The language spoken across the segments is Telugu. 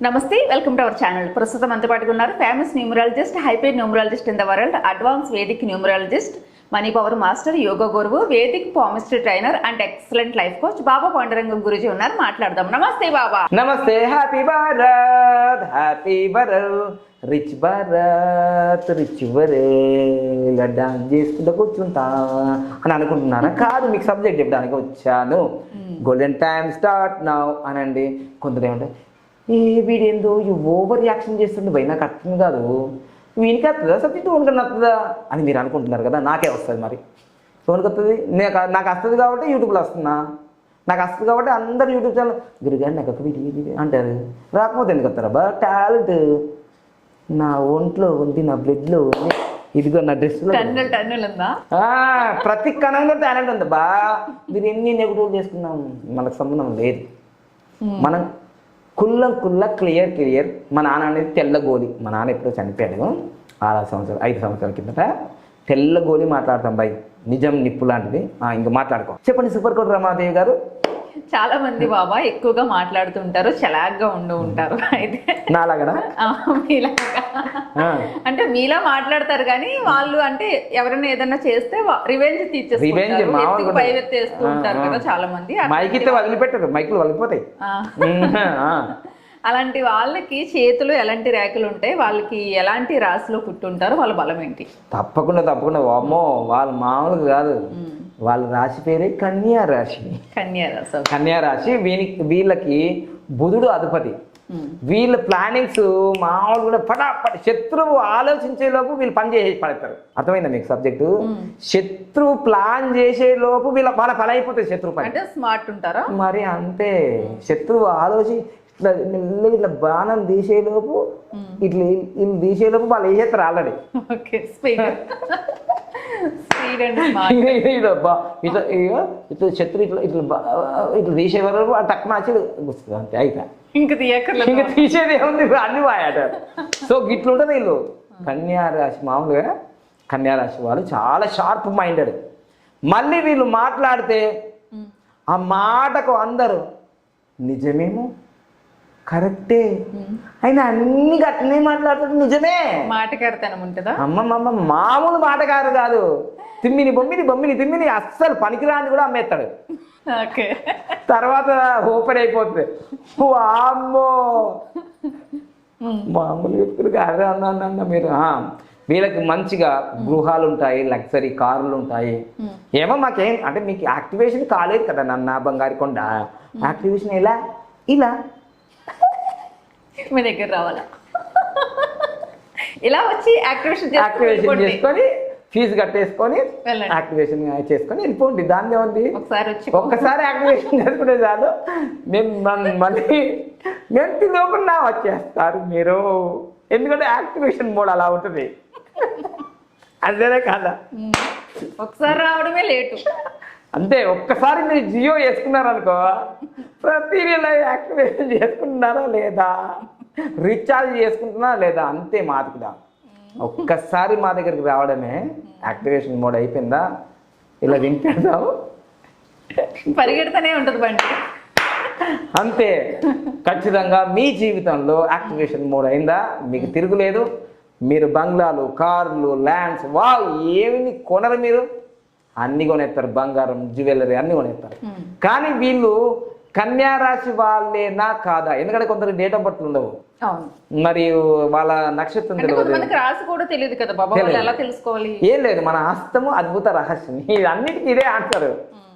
నమస్తే వెల్కమ్ టు అవర్ ఛానల్. ప్రస్తుతం అంత పాటుగా ఉన్నారు famous numerologist hyped numerologist in the world advance Vedic numerologist money power master yoga గురువు Vedic palmistry trainer and excellent life coach Baba Pandarangam Guruji ఉన్నారు. మాట్లాడదాం. Namaste Baba namaste happy Bharat happy Bharat rich Bharat rich world dance చేసుకుంటూ కూర్చుంటా అని అనుకుంటున్నారా? కాదు మీకు సబ్జెక్ట్ చెప్పడానికి వచ్చాను. గోల్డెన్ టైమ్ స్టార్ట్ నౌ అనండి. కొందరు ఏమంటే ఏ వీడేందో ఈ ఓవర్ రియాక్షన్ చేస్తుండే భయ్ నాకు అర్థం కాదు. వీనికి వస్తుందా సబ్జెక్ట్ ఓన్కన్నా వస్తుందా అని మీరు అనుకుంటున్నారు కదా నాకే వస్తుంది మరి. ఎవరికి వస్తుంది నాకు నాకు వస్తుంది కాబట్టి యూట్యూబ్లో వస్తున్నా. నాకు వస్తుంది కాబట్టి అందరు యూట్యూబ్ ఛానల్ గురుగారు నాకు ఒక వీడియో అంటారు. రాకపోతే ఎందుకు వస్తారా బా? టాలెంట్. నా ఒంట్లో ఉంది నా బ్లడ్లో ఉంది. ఇదిగో నా ఉందా. ప్రతి కణంలో టాలెంట్ ఉంది బా. మీరు ఎన్ని నెగిటివ్ చేసుకున్నాం మనకు సంబంధం లేదు. మనం కుల్లం కుల్ల క్లియర్ క్లియర్ మా నాన్న అనేది తెల్ల గోలి మా నాన్న ఎప్పుడో చనిపోయాడు. ఆరు సంవత్సరాలు ఐదు సంవత్సరాల కిందట తెల్ల గోలి మాట్లాడతాం బాయ్ నిజం నిప్పు లాంటిది. ఇంక మాట్లాడుకో. చెప్పండి సూపర్ కోట్ రమాదేవి గారు. చాలా మంది బాబా ఎక్కువగా మాట్లాడుతుంటారు చలాగ్గా ఉండు ఉంటారు. అయితే నాలాగనా? మీలాగా. అంటే మీలా మాట్లాడతారు కానీ వాళ్ళు అంటే ఎవరైనా ఏదైనా చేస్తే రివెంజ్ ఉండదు. పైవెత్తేస్తూ ఉంటారు. కదా చాలా మంది మైక్ ఇస్తే వదిలిపెట్టరు మైకులు వదిలిపోతాయి. అలాంటి వాళ్ళకి చేతులు ఎలాంటి రేఖలు ఉంటాయి? వాళ్ళకి ఎలాంటి రాశిలో పుట్టుంటారో? వాళ్ళ బలం ఏంటి? తప్పకుండా తప్పకుండా. అమ్మో వాళ్ళు మామూలుగా కాదు. వాళ్ళ రాశి పేరే కన్యా రాశి. కన్యా రాశి కన్యా రాశి వీనికి వీళ్ళకి బుధుడు అధిపతి. వీళ్ళ ప్లానింగ్స్ మామూలు కూడా పటాపట్ శత్రువు ఆలోచించే లోపు వీళ్ళు పని చేసి పడతారు. అర్థమైందా మీకు సబ్జెక్టు? శత్రువు ప్లాన్ చేసే లోపు వీళ్ళ వాళ్ళ పని అయిపోతుంది శత్రువు పని. అంటే స్మార్ట్ ఉంటారా? మరి అంతే. శత్రువు ఆలోచి ఇట్లా మెల్లగా ఇట్లా బాణం తీసేలోపు ఇట్లా వీళ్ళు తీసేలోపు వాళ్ళు వేసేస్తారు already? Okay speed speed and smart ఇట్లా ఇట్లా ఇగో ఇట్లా శత్రు ఇట్లా ఇట్లా ఇట్లా తీసే వరకు టక్ మార్చి గుస్తుంది అంతే అయిపోయా ఇంకా తీయక్కర్లేదు. ఇంకా తీసేది ఏముంది అన్ని వాయాట సో గిట్లుంటుంది వీళ్ళు. కన్యా రాశి మామూలుగా కన్యా రాశి వాళ్ళు చాలా షార్ప్ మైండెడ్ మళ్ళీ వీళ్ళు మాట్లాడితే ఆ మాటకు అందరూ నిజమేమో కరెక్టే. అయినా అన్ని గట్లనే మాట్లాడుతుంది నిజమే. మాటకారితనం ఉంటుందా? అమ్మమ్మమ్మ మామూలు మాటగారు కాదు తిమ్మిని బొమ్మిని బొమ్మిని తిమ్మిని అస్సలు పనికిరాని కూడా అమ్మేస్తాడు. ఓకే. తర్వాత ఓపెన్ అయిపోతుంది. వామ్మో మామూలు వ్యక్తులు కాదు అన్న మీరు. వీళ్ళకి మంచిగా గృహాలు ఉంటాయి లగ్జరీ కార్లు ఉంటాయి. ఏమో మాకేం అంటే మీకు యాక్టివేషన్ కాలేదు కదా నన్న బంగారు కొండ. యాక్టివేషన్ ఎలా? ఇలా. మీ దగ్గర రావాలా? ఇలా వచ్చి యాక్టివేషన్ యాక్టివేషన్ చేసుకొని ఫీజు కట్టేసుకొని. యాక్టివేషన్ చేసుకొని వెళ్ళిపోండి. దాన్ని ఉంది ఒకసారి వచ్చి ఒక్కసారి యాక్టివేషన్ చేసుకుంటే చాలు. మేము మళ్ళీ మెంతి లోపల వచ్చేస్తారు మీరు. ఎందుకంటే యాక్టివేషన్ మోడ్ అలా ఉంటుంది. అంతేనే కాదా. ఒకసారి రావడమే లేటు. అంతే ఒక్కసారి మీరు జియో వేసుకున్నారనుకో ప్రతి నెల యాక్టివేషన్ చేసుకుంటున్నారా లేదా? రీఛార్జ్ చేసుకుంటున్నారా లేదా? అంతే మాతుకుదా ఒక్కసారి మా దగ్గరికి రావడమే యాక్టివేషన్ మోడ్ అయిపోయిందా? ఇలా వింటావు పరిగెడతానే ఉంటుంది బండి. అంతే. ఖచ్చితంగా మీ జీవితంలో యాక్టివేషన్ మోడ్ అయిందా? మీకు తిరుగులేదు. మీరు బంగ్లాలు కార్లు ల్యాండ్స్ వా ఏమి కొనరు మీరు? అన్ని కొనేస్తారు బంగారం జ్యువెలరీ అన్ని కొనేస్తారు. కానీ వీళ్ళు కన్యా రాశి వాళ్ళేనా కాదా? ఎందుకంటే కొందరు డేట్ ఆఫ్ బర్త్ ఉండవు. మరియు వాళ్ళ నక్షత్రం తెలియదు. రాసి కూడా తెలియదు కదా బాబా ఎలా తెలుసుకోవాలి? ఏం లేదు మన హస్తము అద్భుత రహస్యం. ఇది అన్నిటికీ ఇదే ఆన్సర్. ఉమ్.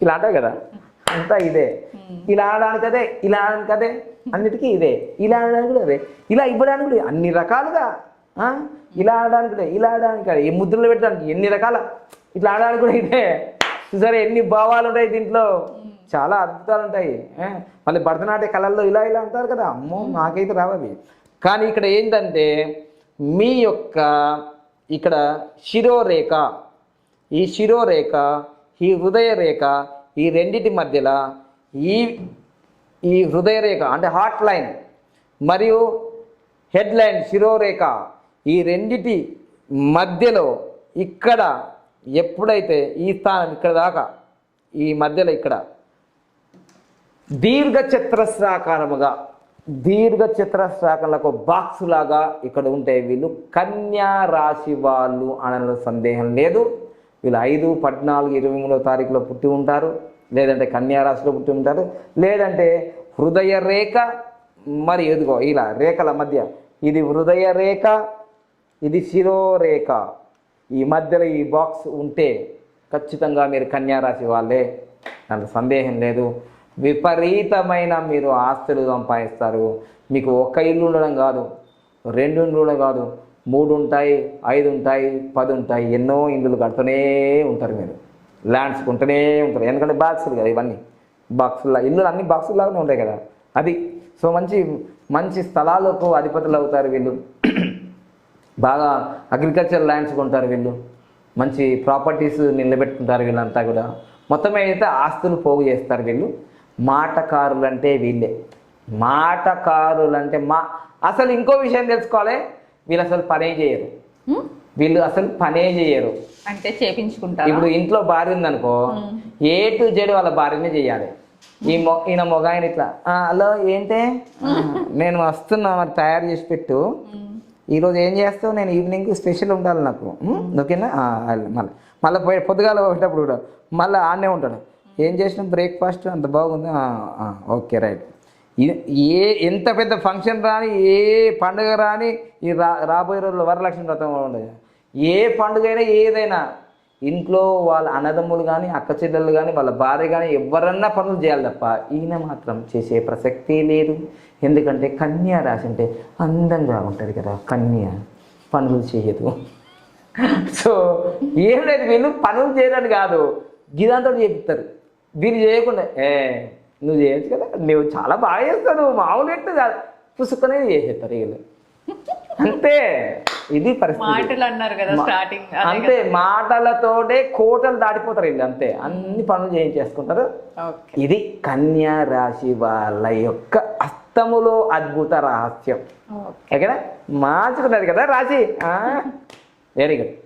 ఇలా అంటావు కదా? అంతా ఇదే. ఇలా అనడానికి అదే ఇలా అనడానికి అదే. అన్నిటికీ ఇదే. ఇలా అనడానికి కూడా అదే. ఇలా ఇవ్వడానికి కూడా అన్ని రకాలుగా ఆ? ఇలా ఆడడానికి ఇలా ఆడడానికి. ఈ ముద్రలు పెట్టడానికి ఎన్ని రకాల ఇట్లా ఆడడానికి కూడా ఇదే. సరే ఎన్ని భావాలు ఉంటాయి దీంట్లో? చాలా అద్భుతాలు ఉంటాయి? మళ్ళీ భరతనాట్య కళల్లో ఇలా ఇలా అంటారు కదా. అమ్మో నాకైతే రావవి కానీ ఇక్కడ ఏంటంటే మీ యొక్క ఇక్కడ శిరోరేఖ ఈ శిరోరేఖ ఈ హృదయ రేఖ ఈ రెండిటి మధ్యలో ఈ ఈ హృదయ రేఖ అంటే హార్ట్ లైన్ మరియు హెడ్ లైన్ శిరోరేఖ ఈ రెండిటి మధ్యలో ఇక్కడ ఎప్పుడైతే ఈ స్థానం ఇక్కడ దాకా ఈ మధ్యలో ఇక్కడ దీర్ఘ చతురస్రాకారముగా దీర్ఘ చతురస్రాకంలకు బాక్స్ లాగా ఇక్కడ ఉంటే వీళ్ళు కన్యా రాశి వాళ్ళు అనలో సందేహం లేదు. వీళ్ళు ఐదు పద్నాలుగు ఇరవై మూడో తారీఖులో పుట్టి ఉంటారు. లేదంటే కన్యా రాశిలో పుట్టి ఉంటారు. లేదంటే హృదయ రేఖ మరి ఎదుగో ఇలా రేఖల మధ్య ఇది హృదయ రేఖ ఇది శిరోరేఖ. ఈ మధ్యలో ఈ బాక్స్ ఉంటే ఖచ్చితంగా మీరు కన్యారాశి వాళ్ళే. అంత సందేహం లేదు. విపరీతమైన మీరు ఆస్తులు సంపాదిస్తారు. మీకు ఒక ఇల్లు ఉండడం కాదు రెండు ఉండడం కాదు మూడు ఉంటాయి ఐదు ఉంటాయి పది ఉంటాయి ఎన్నో ఇండ్లు కడుతూనే ఉంటారు మీరు. ల్యాండ్స్ కొంటూనే ఉంటారు. ఎందుకంటే బాక్సులు కదా ఇవన్నీ. బాక్సుల్లా ఇల్లు అన్ని బాక్సుల్లాగానే ఉంటాయి కదా. అది. సో మంచి మంచి స్థలాలకు అధిపతులు అవుతారు వీళ్ళు. బాగా అగ్రికల్చర్ ల్యాండ్స్ కొంటారు వీళ్ళు. మంచి ప్రాపర్టీస్ నిలబెట్టుకుంటారు వీళ్ళంతా కూడా. మొత్తం అయితే ఆస్తులు పోగు చేస్తారు వీళ్ళు మాటకారులు అంటే వీళ్ళే. మాటకారులు అంటే మా అసలు ఇంకో విషయం తెలుసుకోవాలి వీళ్ళు అసలు పనే చేయరు? వీళ్ళు అసలు పనే చేయరు. అంటే చేపించుకుంటారు? ఇప్పుడు ఇంట్లో భార్య ఉందనుకో ఏ టు జెడ్ వాళ్ళ భార్యనే చేయాలి. ఈ మొ ఈయన మొగాయన ఇట్లా "ఆ, హలో ఏంటే? "ఆ, నేను వస్తున్నా మరి తయారు చేసి పెట్టు. ఈరోజు ఏం చేస్తావు? నేను ఈవినింగ్ స్పెషల్ ఉండాలి నాకు. ఓకేనా? మళ్ళీ మళ్ళీ పోయి పొద్దుగాల పోయేటప్పుడు కూడా మళ్ళీ ఆడనే ఉంటాడు. ఏం చేసిన బ్రేక్ఫాస్ట్ అంత బాగుంది. Okay right. ఏ ఎంత పెద్ద ఫంక్షన్ రాని ఏ పండుగ రాని ఈ రా రాబోయే రోజుల్లో వరలక్ష్మి వ్రతం ఉండదు. ఏ పండుగ అయినా ఏదైనా ఇంట్లో వాళ్ళ అన్నదమ్ములు కానీ అక్క చెల్లెలు కానీ వాళ్ళ భార్య కానీ ఎవరన్నా పనులు చేయాలి తప్ప ఈయన మాత్రం చేసే ప్రసక్తే లేదు. ఎందుకంటే కన్యా రాసి అంటే అందంగా ఉంటుంది కదా కన్య. పనులు చేయదు. సో ఏం లేదు వీళ్ళు పనులు చేయడానికి కాదు. గిదంతా చేపిస్తారు. వీళ్ళు చేయకుండా ఏ నువ్వు చేయొచ్చు కదా. నువ్వు చాలా బాగా చేస్తావు. మామూలు ఎట్టు కాదు. పుసుకునే చేసేస్తారు వీళ్ళు. అంతే. ఇది పరిస్థితి. మాటలు అన్నారు కదా మా- స్టార్టింగ్ అంతే మాటలతోటే కోటలు దాటిపోతారు వీళ్ళు అంతే. అన్ని పనులు చేయించేసుకుంటారు ఇది కన్యా రాశి వాళ్ళ యొక్క అస్తములో అద్భుత రహస్యం. ఓకేనా? మార్చుకున్నది కదా రాశి. వెరీ గుడ్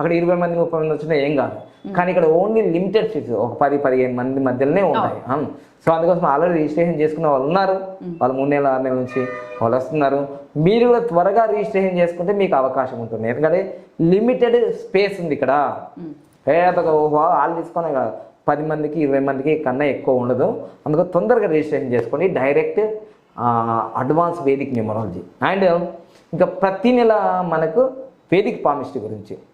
అక్కడ ఇరవై మంది ముప్పై మంది వచ్చినా ఏం కాదు. కానీ ఇక్కడ ఓన్లీ లిమిటెడ్ సీట్స్ ఒక పది పదిహేను మంది మధ్యలోనే ఉంటాయి. సో అందుకోసం ఆల్రెడీ రిజిస్ట్రేషన్ చేసుకున్న వాళ్ళు ఉన్నారు. వాళ్ళు మూడు నెలల ఆరు నెలల నుంచి వాళ్ళు వస్తున్నారు. మీరు కూడా త్వరగా రిజిస్ట్రేషన్ చేసుకుంటే మీకు అవకాశం ఉంటుంది. ఎందుకంటే లిమిటెడ్ స్పేస్ ఉంది ఇక్కడ. వాళ్ళు తీసుకొని కాదు. పది మందికి ఇరవై మందికి కన్నా ఎక్కువ ఉండదు. అందుకు తొందరగా రిజిస్ట్రేషన్ చేసుకోండి. Direct advance Vedic numerology and ఇంకా ప్రతి నెల మనకు వేదిక్ పామిస్ట్రీ గురించి.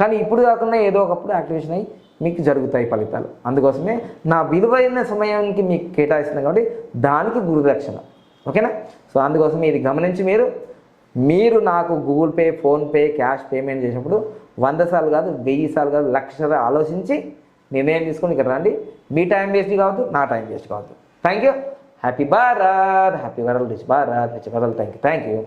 కానీ ఇప్పుడు కాకుండా ఏదో ఒకప్పుడు యాక్టివేషన్ అయ్యి మీకు జరుగుతాయి ఫలితాలు. అందుకోసమే నా విలువైన సమయానికి మీకు కేటాయిస్తున్నాను కాబట్టి దానికి గురుదక్షిణ. ఓకేనా? సో అందుకోసం ఇది గమనించి మీరు మీరు నాకు Google pay PhonePe cash payment చేసినప్పుడు వంద సార్లు కాదు వెయ్యి సార్లు కాదు లక్ష ఆలోచించి నిర్ణయం తీసుకొని ఇక్కడ రండి. మీ టైం వేస్ట్ కావద్దు నా టైం వేస్ట్ కావద్దు. Thank you happy Bharat happy world rich Bharat rich world thank you thank you